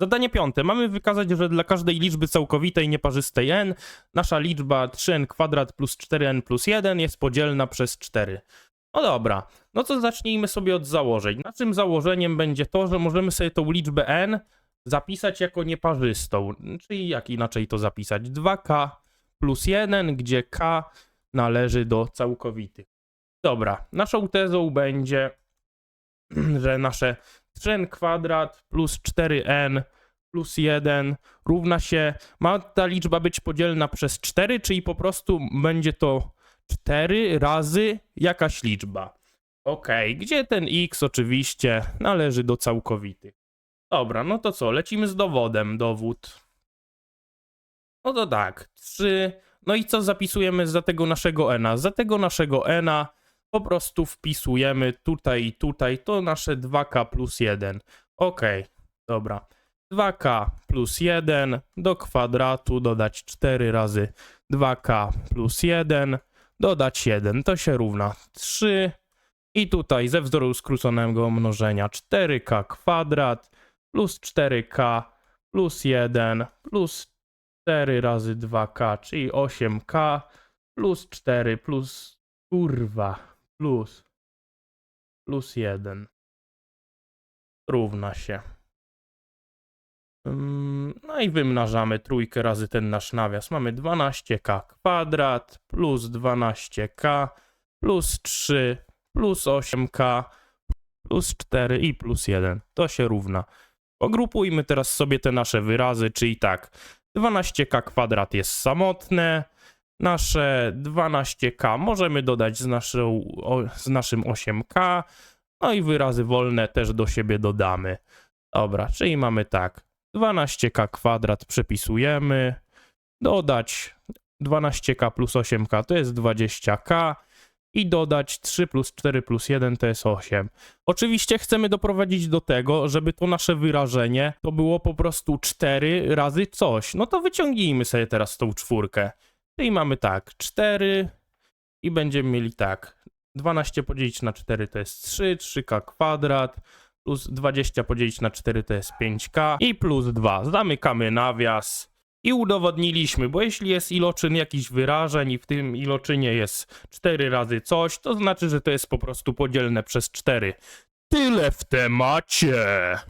Zadanie piąte. Mamy wykazać, że dla każdej liczby całkowitej nieparzystej n nasza liczba 3n kwadrat plus 4n plus 1 jest podzielna przez 4. No dobra, no to zacznijmy sobie od założeń. Naszym założeniem będzie to, że możemy sobie tą liczbę n zapisać jako nieparzystą. Czyli jak inaczej to zapisać? 2k plus 1, gdzie k należy do całkowitych. Dobra, naszą tezą będzie, że nasze 3n kwadrat plus 4n plus 1 równa się, ma ta liczba być podzielna przez 4, czyli po prostu będzie to 4 razy jakaś liczba. Ok, gdzie ten x oczywiście należy do całkowitych. Dobra, no to co, lecimy z dowodem. Dowód. No to tak, 3. No i co zapisujemy za tego naszego n? Za tego naszego n po prostu wpisujemy tutaj i tutaj to nasze 2k plus 1. Ok, dobra. 2k plus 1 do kwadratu dodać 4 razy 2k plus 1 dodać 1 to się równa 3 i tutaj ze wzoru skróconego mnożenia 4k kwadrat plus 4k plus 1 plus 4 razy 2k, czyli 8k plus 4 plus kurwa plus plus 1 równa się. Ym, No i wymnażamy trójkę razy ten nasz nawias. Mamy 12k kwadrat plus 12k plus 3 plus 8k plus 4 i plus 1. To się równa. Pogrupujmy teraz sobie te nasze wyrazy, czyli tak. 12k kwadrat jest samotne. Nasze 12k możemy dodać z, naszą, z naszym 8k. No i wyrazy wolne też do siebie dodamy. Dobra, czyli mamy tak. 12k kwadrat przepisujemy. Dodać 12k plus 8k to jest 20k. I dodać 3 plus 4 plus 1 to jest 8. Oczywiście chcemy doprowadzić do tego, żeby to nasze wyrażenie to było po prostu 4 razy coś. No to wyciągnijmy sobie teraz tą czwórkę. Czyli mamy tak, 4 i będziemy mieli tak. 12 podzielić na 4 to jest 3, 3k kwadrat plus 20 podzielić na 4 to jest 5k i plus 2. Zamykamy nawias i udowodniliśmy, bo jeśli jest iloczyn jakichś wyrażeń i w tym iloczynie jest 4 razy coś, to znaczy, że to jest po prostu podzielne przez 4. Tyle w temacie.